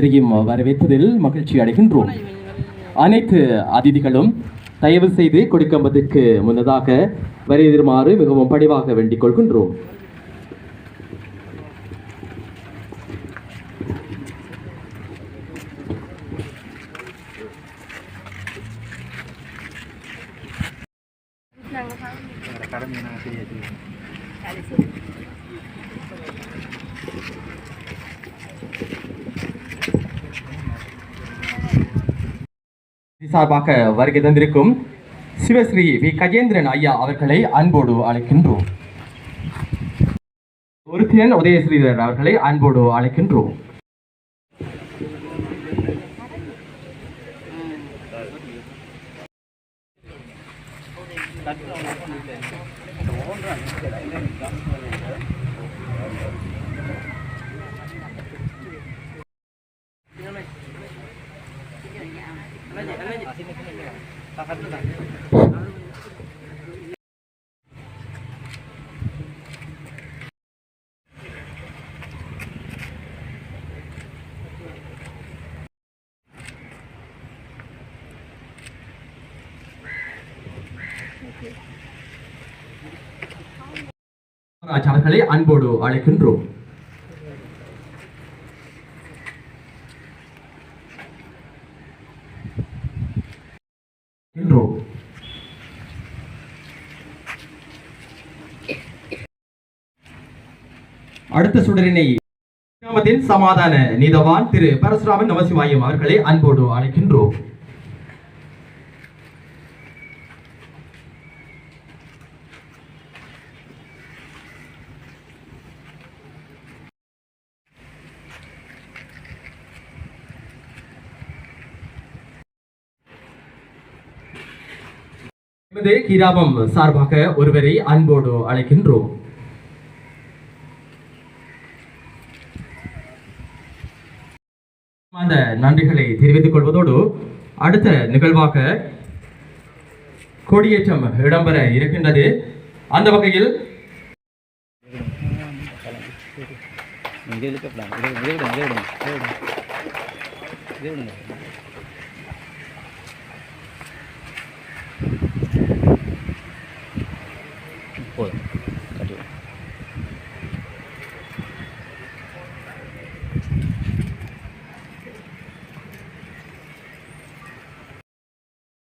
அனைவரையும் வரவேற்பதில் மகிழ்ச்சி அடைகின்றோம். அனைத்து அதிதிகளும் தயவு செய்து கொடுக்கம்பதற்கு முன்னதாக வருமாறு மிகவும் பணிவாக வேண்டிக் கொள்கின்றோம். சார்பாக வருகை தந்திருக்கும் சிவஸ்ரீ வி. கஜேந்திரன் ஐயா அவர்களை அன்போடு அழைக்கின்றோம். ஒருத்திரன் உதயஸ்ரீதர் அவர்களை அன்போடு அழைக்கின்றோம். ராஜ் அவர்களை அன்போடு அழைக்கின்றோம். கின்றோம். அடுத்த சுடரினை சமாதான நீதவான் திரு பரசுராமன் நமசிவாயம் அவர்களை அன்போடு அழைக்கின்றோம் எமது கிராமம் சார்பாக ஒருவரை அன்போடு அழைக்கின்றோம். அந்த நன்றிகளை தெரிவித்துக் கொள்வதோடு அடுத்த நிகழ்வாக கொடியேற்றம் இடம்பெற இருக்கின்றது. அந்த வகையில் இங்கே இழுக்கப்படாது இதை விடுங்க இதை விடுங்க இதை விடுங்க போதும் கட்டி விடுங்க.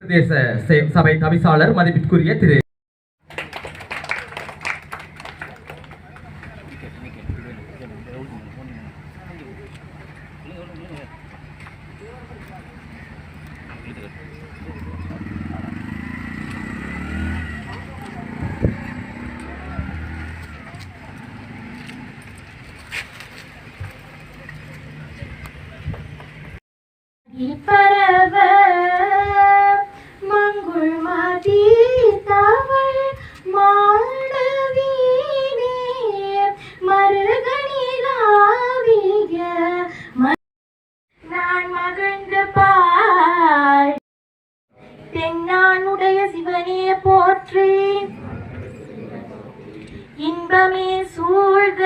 பிரதேச சபை தவிசாளர் மதிப்பிற்குரிய திரு Thank you. பரவ மங்குள் மதி தவள் மாடவீனே மருகனிலாவிய நான் மகிழ்ந்து பாய் தென்னானுடைய சிவனே போற்றி. இன்பமே சூழ்க.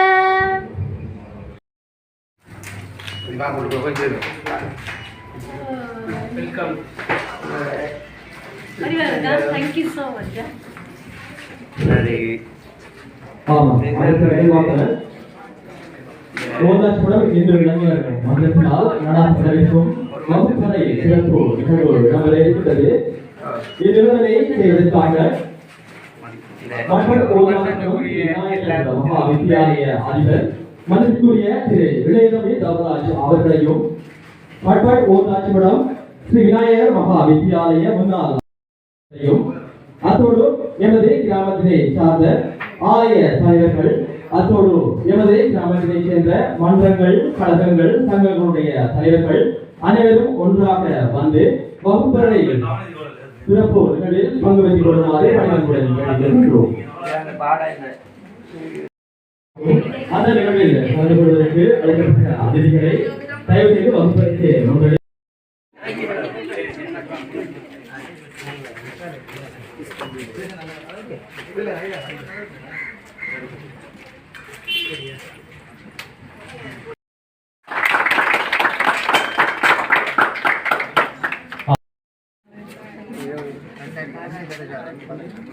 ஸோ மச் ஆமாம் இன்று வகுப்பறை சிறப்பு நிகழ்வு இருக்கிறது செய்வதற்காக மகா வித்தியாலய அதிபர் மதிப்புக்குரிய திரு இளையதம்பி தவராஜ் அவர்களையும் பட்பாட் ஓதாச்சுடன் ஸ்ரீ விநாயகர் மகா வித்யாலய முன்னாள் அத்தோடு எமது கிராமத்தினை சார்ந்த ஆலய தலைவர்கள் அத்தோடு எமது கிராமத்தினை சேர்ந்த மன்றங்கள் கழகங்கள் சங்கங்களுடைய தலைவர்கள் அனைவரும் ஒன்றாக வந்து வகுப்பறை சிறப்பு நிகழ்வில் பங்கு பெற்றுக் கொள்ளுமாறு வழங்கப்படுகின்றோம் அந்த நிகழ்வில் கலந்து கொள்வதற்கு அழைக்கப்பட்ட அதிதிகளை ದಯವಿಟ್ಟು ಬಹುಪರೀಕ್ಷೆ ನೋಡಿ Thank you.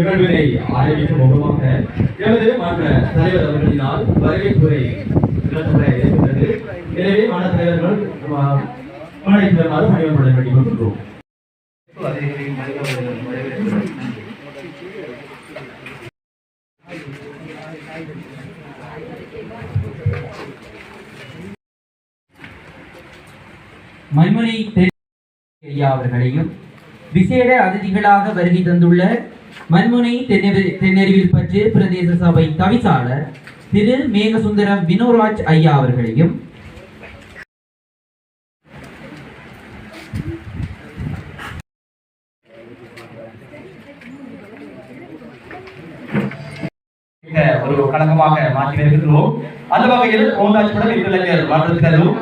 நிகழ்வினை ஆரம்பிக்கும் முகமாக எனது மன்ற தலைவர் அவர்களினால் வரவேற்புரை நிகழ்த்தப்பட இருக்கின்றது. எனவே மன்ற தலைவர்கள் மழை பெறுமாறு பணிவன்பட வேண்டிக் கொள்கின்றோம். மண்முனை ஐயா அவர்களையும் விசேட அதிதிகளாக வருகை தந்துள்ள மண்முனை தென்னெறி- தென்னெறிவில் பற்று பிரதேச சபை தவிசாளர் திரு மேகசுந்தரம் வினோராஜ் ஐயா அவர்களையும் ஒரு கழகமாக மாற்றி வருகின்றோம் அந்த வகையில் ஓந்தாட்சிபடம் இளைஞர் மாற்றத்தினதும்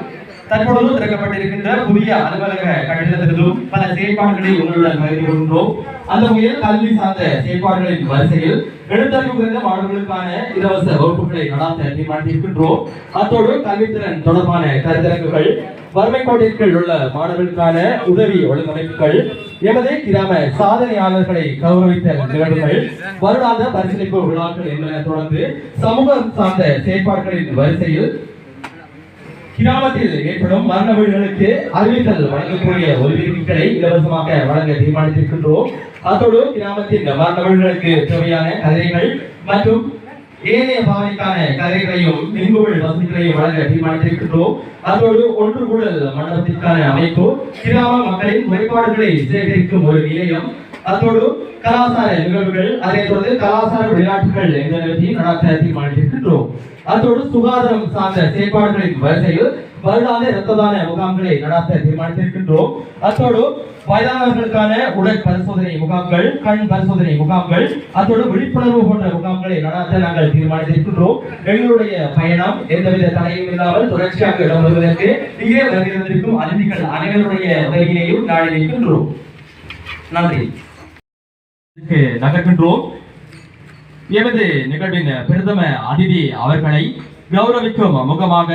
தற்பொழுது திறக்கப்பட்டிருக்கின்ற புதிய அலுவலக கட்டிடத்திலும் பல செயற்பாடுகளை உங்களுடன் வருகின்றோம் அந்த வகையில் கல்வி சார்ந்த செயற்பாடுகளின் வரிசையில் எழுத்தறிவு குறைந்த மாணவர்களுக்கான இலவச வகுப்புகளை நடாத்த தீர்மானித்திருக்கின்றோம். அத்தோடு கல்வித்திறன் தொடர்பான கருத்தரங்குகள் வறுமை கோட்டிற்குள் உள்ள மாணவர்களுக்கான உதவி ஒழுங்கமைப்புகள் எமது கிராம சாதனையாளர்களை கௌரவித்த நிகழ்வுகள் வருடாந்த பரிசீலிப்பு விழாக்கள் என்பன தொடர்ந்து சமூகம் சார்ந்த செயற்பாடுகளின் வரிசையில் கிராமத்தில் ஏற்படும் மரண வீடுகளுக்கு அறிவித்தல் வழங்கக்கூடிய ஒலிபெருக்கிகளை இலவசமாக வழங்க தீர்மானித்திருக்கின்றோம். அத்தோடு கிராமத்தின் மரண வீடுகளுக்கு தேவையான கதைகள் மற்றும் ஏனைய பாவைக்கான கதைகளையும் மின்குமிழ் வசதிகளையும் வழங்க தீர்மானித்திருக்கின்றோம். அதோடு ஒன்று கூடல் மண்டலத்திற்கான அமைப்பு கிராம மக்களின் குறைபாடுகளை சேகரிக்கும் ஒரு நிலையம். அதோடு கலாசார நிகழ்வுகள் அதே தொடர்ந்து கலாசார விளையாட்டுகள் என்பவற்றையும் நடத்த தீர்மானித்திருக்கின்றோம். அதோடு சுகாதாரம் சார்ந்த செயற்பாடுகளின் வரிசையில் வருடாந்த இரத்த தான முகாம்களை நடத்த தீர்மானித்திருக்கின்றோம். அத்தோடு வயதானவர்களுக்கான உடல் பரிசோதனை முகாம்கள் கண் பரிசோதனை முகாம்கள் அத்தோடு விழிப்புணர்வு போன்ற முகாம்களை நடத்த நாங்கள் தீர்மானித்திருக்கின்றோம். எங்களுடைய பயணம் எந்தவித தடையும் இல்லாமல் தொடர்ச்சியாக இடம் வருவதற்கு இங்கே வருகிறதற்கும் அதிதிகள் அனைவருடைய உதவியையும் நாடி நிற்கின்றோம் நன்றி. நகர்கின்றோம். எமது நிகழ்வின் பிரதம அதிதி அவர்களை கௌரவிக்கும் முகமாக